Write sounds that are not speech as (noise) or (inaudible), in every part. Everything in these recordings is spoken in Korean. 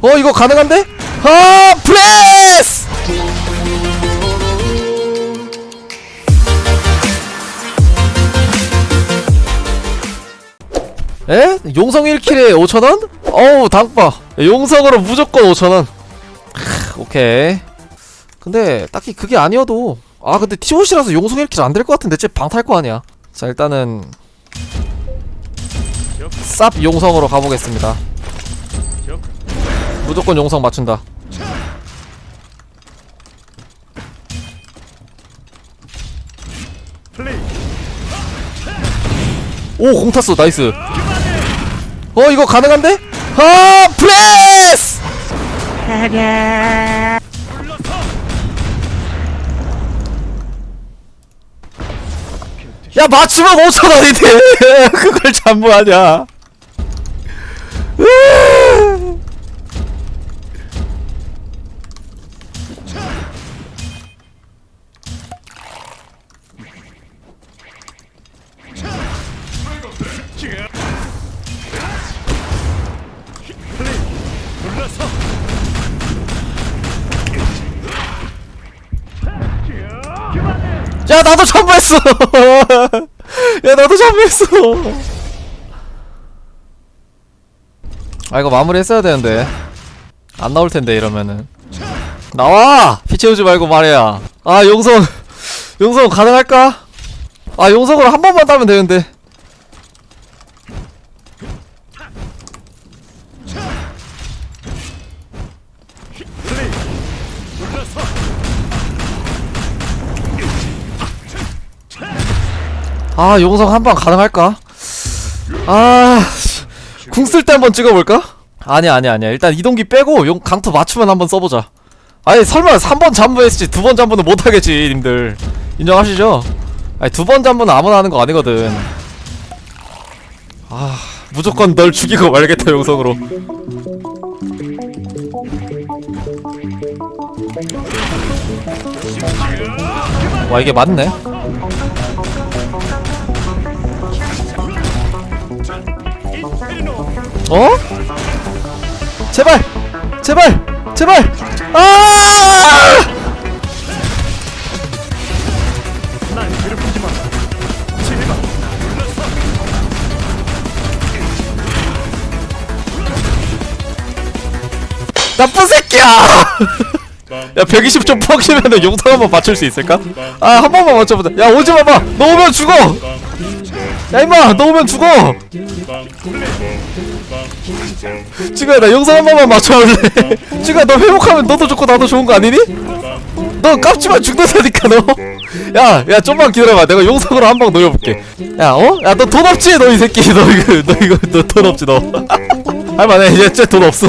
어 이거 가능한데? 아 프레스! 에? 용성 1킬에 5천원? 어우 당빠 용성으로 무조건 5천원 오케이 근데 딱히 그게 아니어도 아 근데 티오시라서 용성 1킬 안 될 것 같은데 쟤 방 탈 거 아니야 자 일단은 쌉 용성으로 가보겠습니다 무조건 용성 맞춘다. 오 공 탔어. 나이스. 어 이거 가능한데? 아 프레스! 야 맞추면 5천원인데 (laughs) 그걸 잠무하냐 야 나도 잠무했어. (laughs) 야 나도 잠무했어. 아 이거 마무리 했어야 되는데. 안 나올 텐데 이러면은. 나와! 피 채우지 말고 말해야. 아 용성. 용성 가능할까? 아 용성으로 한 번만 따면 되는데 아 용성 한번 가능할까? 아, 궁 쓸 때 한번 찍어볼까? 아니야 아니야 아니야 일단 이동기 빼고 용 강투 맞추면 한번 써보자 아니 설마 3번 잠부했지 두 번 잠부는 못하겠지 님들 인정하시죠? 아니 두 번 잠부는 아무나 하는 거 아니거든 아 무조건 널 죽이고 말겠다 용성으로 와 이게 맞네 어? 제발! 제발! 제발! 아! 나쁜 새끼야! (laughs) 야 120점 퍽이면은 용성 한번 맞출 수 있을까? 아 한 번만 맞춰보자. 야 오지 마봐. 너 오면 죽어. 야 임마 너 오면 죽어. 지구야 나 영상 한 번만 맞춰볼래? (laughs) 지구야 너 회복하면 너도 좋고 나도 좋은 거 아니니? 너 깝지만 죽는다니까 너 야 야 좀만 기다려봐. 내가 용성으로 한 방 노려볼게. 야 어? 야 너 돈 없지? 너 이 새끼. 너 이거 너 이거 너 돈 없지 너. (laughs) 할만해. 이제 쟤돈 없어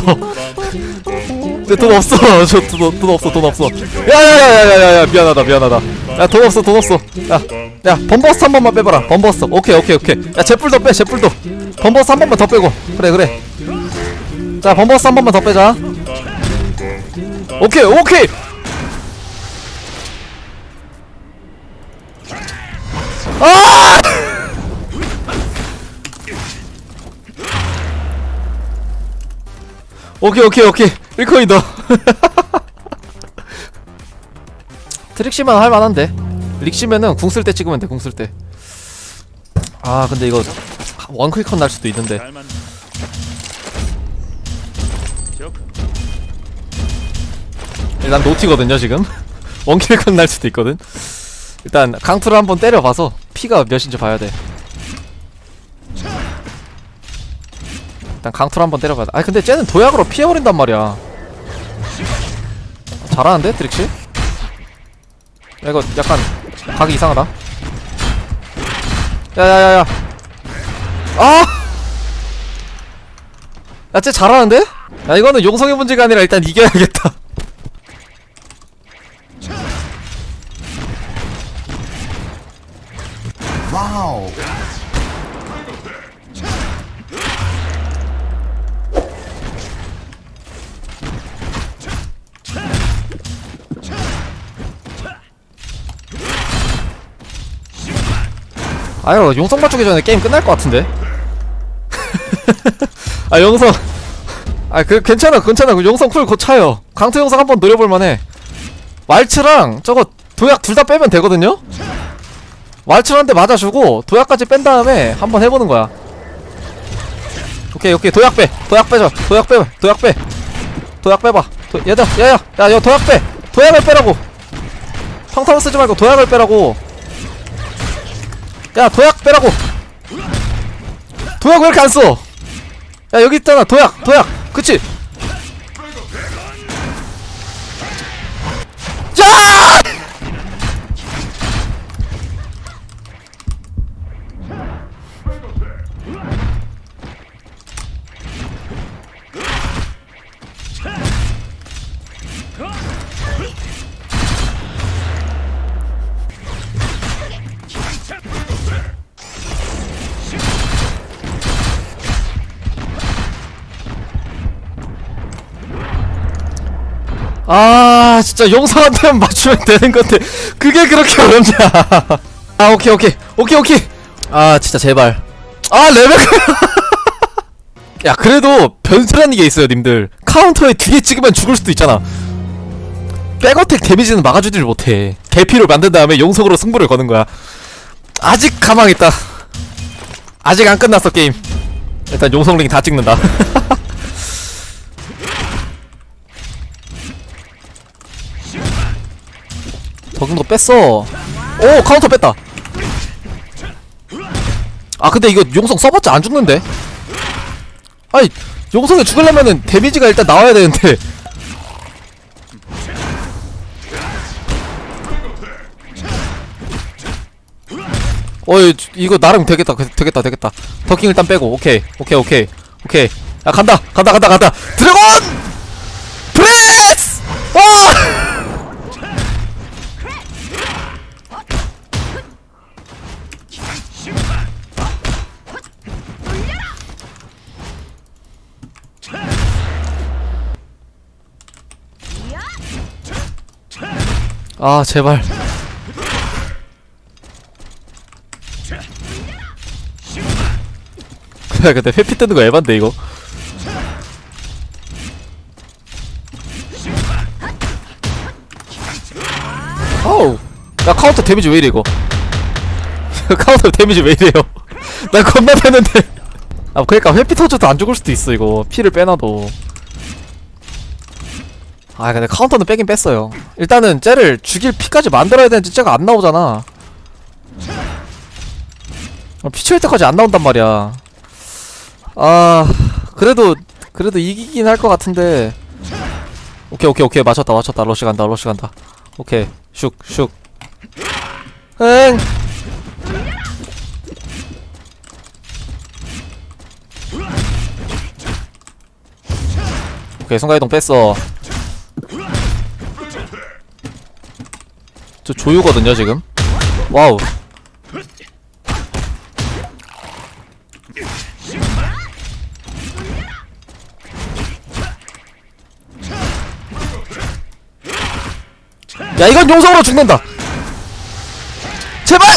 쟤돈 없어. (laughs) 저돈 돈 없어 돈 없어. 야야야야야야 미안하다 미안하다. 야 돈 없어 돈 없어. 야야 범버스 한 번만 빼봐라 범버스 오케이 오케이 오케이. 야 제뿔도 빼 제뿔도. 범버스 한 번만 더 빼고. 그래 그래. 자 범버스 한 번만 더 빼자. 오케이 오케이. 아! (laughs) 오케이 오케이 오케이 1코인 더 (laughs) 트릭시만 할만한데. 릭시면은 궁 쓸 때 찍으면 돼궁 쓸 때. 아 근데 이거 원클컷 날 수도 있는데. 기억 일단 노티거든요 지금. (laughs) 원킬컷 날 수도 있거든. 일단 강투를 한번 때려봐서 피가 몇인지 봐야 돼. 일단 강투를 한번 때려봐야 돼. 아니 근데 쟤는 도약으로 피해버린단 말이야 잘하는데 드릭시? 야, 이거 약간 각이 이상하다 야야야야 아! 야쟤 잘하는데? 야 이거는 용성의 문제가 아니라 일단 이겨야겠다 와우. 아유 용성 맞추기 전에 게임 끝날 것 같은데 (laughs) 아 용성 (laughs) 아, 그 괜찮아, 괜찮아. 그 용성 쿨곧 차요. 강투 용성 한번 노려볼 만해. 왈츠랑 저거 도약 둘 다 빼면 되거든요. 왈츠한테 맞아주고 도약까지 뺀 다음에 한번 해보는 거야. 오케이, 오케이. 도약 빼. 도약 빼줘. 도약 빼. 도약 빼. 도약 빼봐. 도, 얘들, 야야, 야, 야, 도약 빼. 도약을 빼라고. 평타로 쓰지 말고 도약을 빼라고. 야, 도약 빼라고. 도약 왜 이렇게 안 써? 야, 여기 있잖아. 도약, 도약. 그치? 아 진짜 용서한테만 맞추면 되는 건데 그게 그렇게 어렵냐? 아 오케이 오케이. 오케이 오케이. 아 진짜 제발. 아 레벨 (laughs) 야 그래도 변수라는 게 있어요 님들. 카운터에 뒤에 찍으면 죽을 수도 있잖아. 백어택 데미지는 막아주질 못해. 대피를 만든 다음에 용성으로 승부를 거는 거야. 아직 가망있다. 아직 안 끝났어 게임. 일단 용성링 다 찍는다 (laughs) 적은 거 뺐어. 오 카운터 뺐다. 아 근데 이거 용성 써봤자 안 죽는데. 아니 용성이 죽으려면은 데미지가 일단 나와야 되는데. 어이 이거 나름 되겠다 그- 되겠다 되겠다 더킹 일단 빼고 오케이 오케이 오케이 오케이 야 간다 간다 간다 간다 드래곤 프레스 와 아 제발. (laughs) 야 근데 회피 뜨는 거 에반데 이거? 어우 야 카운터 데미지 왜 이래 이거? (laughs) 카운터 데미지 왜 이래요? (laughs) 나 겁나 패는데. 아 그러니까 회피 터져도 안 죽을 수도 있어 이거. 피를 빼놔도 아 근데 카운터는 빼긴 뺐어요. 일단은 쟤를 죽일 피까지 만들어야 되는데 쟤가 안 나오잖아. 어, 피 채울 때까지 안 나온단 말이야. 아 그래도 그래도 이기긴 할 것 같은데. 오케이 오케이 오케이. 맞췄다 맞췄다. 러시 간다 러시 간다. 오케이. 슉슉. 응 오케이 순간이동 뺐어 저 조유거든요 지금. 와우. 야 이건 용성으로 죽는다. 제발!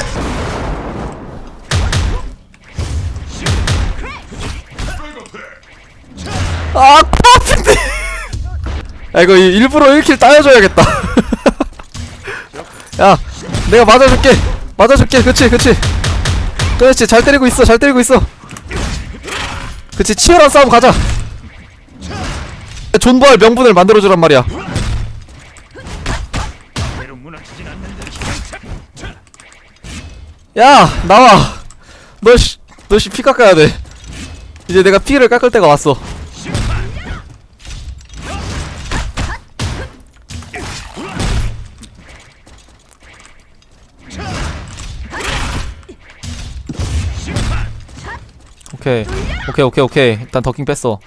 아 파트인데 (laughs) 야 이거 이- 일부러 1킬 따여줘야겠다 (laughs) 야 내가 맞아줄게. 맞아줄게. 그치 그치. 그렇지. 잘 때리고 있어. 잘 때리고 있어. 그치. 치열한 싸움 가자. 존버할 명분을 만들어주란 말이야. 야 나와. 너씨 너씨 피 깎아야 돼. 이제 내가 피를 깎을 때가 왔어 오케이. 오케이 오케이 오케이. 일단 더킹 뺐어.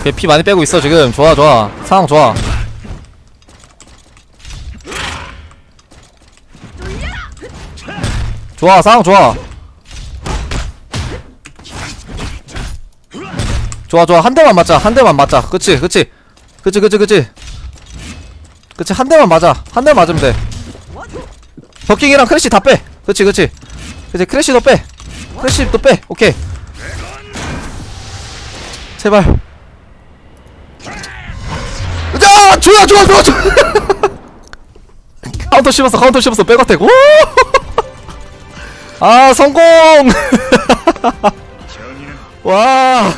오케이 피 많이 빼고 있어 지금. 좋아 좋아. 상황 좋아. 좋아 상황 좋아. 좋아 좋아. 한 대만 맞자 한 대만 맞자. 그치 그치. 그치 그치 그치. 그치 한 대만 맞아. 한 대 맞으면 돼 버킹이랑 크래쉬 다 빼. 그치 그치 그치 크래쉬 너빼. 프레시 너빼. 오케이. 제발. 야 좋아 좋아 좋아 좋아 카운터 씹었어 카운터 씹었어. 백어택 오 아 성공! (laughs) 와